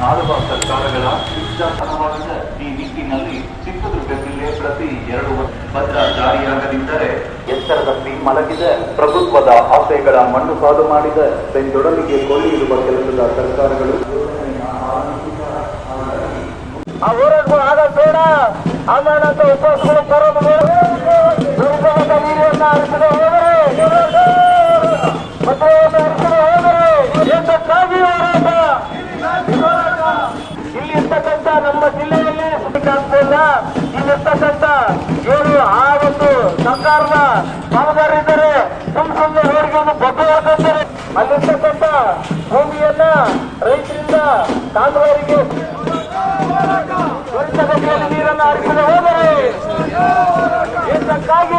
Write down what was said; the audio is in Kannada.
ಸರ್ಕಾರಗಳ ಸಿದ್ಧಾಂತವಾದ ಈ ನಿಟ್ಟಿನಲ್ಲಿ ಚಿತ್ರದುರ್ಗ ಜಿಲ್ಲೆ ಪ್ರತಿ ಎರಡು ವರ್ಷ ಭದ್ರ ಜಾರಿಯಾಗದಿದ್ದರೆ ಎತ್ತರದಲ್ಲಿ ಮಲಗಿದೆ ಪ್ರಭುತ್ವದ ಆಸೆಗಳ ಮಣ್ಣು ಸಾಲು ಮಾಡಿದ ಬೆಂದೊಡಲಿಗೆ ಕೊಲ್ಲಿರುವ ಕೆಲಸದ ಸರ್ಕಾರಗಳು ಆ ಹೋರಾಟಗಳು ಆಗ ಬೇಡ. ಆಮೇಲೆ ಜಿಲ್ಲೆಯಲ್ಲಿ ಆಗ್ತಿಲ್ಲ ಇಲ್ಲಿರ್ತಕ್ಕಂಥ ಏನು ಆ ಒಂದು ಸರ್ಕಾರದ ಕಾಮಗಾರಿದ್ದಾರೆ ಸುಮ್ ಸುಮ್ಮನೆ ಒಂದು ಬೊಬ್ಬೆ ಹಾಕಂತಾರೆ ಅಲ್ಲಿರ್ತಕ್ಕಂಥ ಭೂಮಿಯನ್ನ ರೈತರಿಂದ ಕಾಮಗಾರಿಗೆ ತ್ವರಿತಗತಿಯಲ್ಲಿ ನೀರನ್ನು ಹರಿಸಲು ಹೋದರೆ ದೇಶಕ್ಕಾಗಿ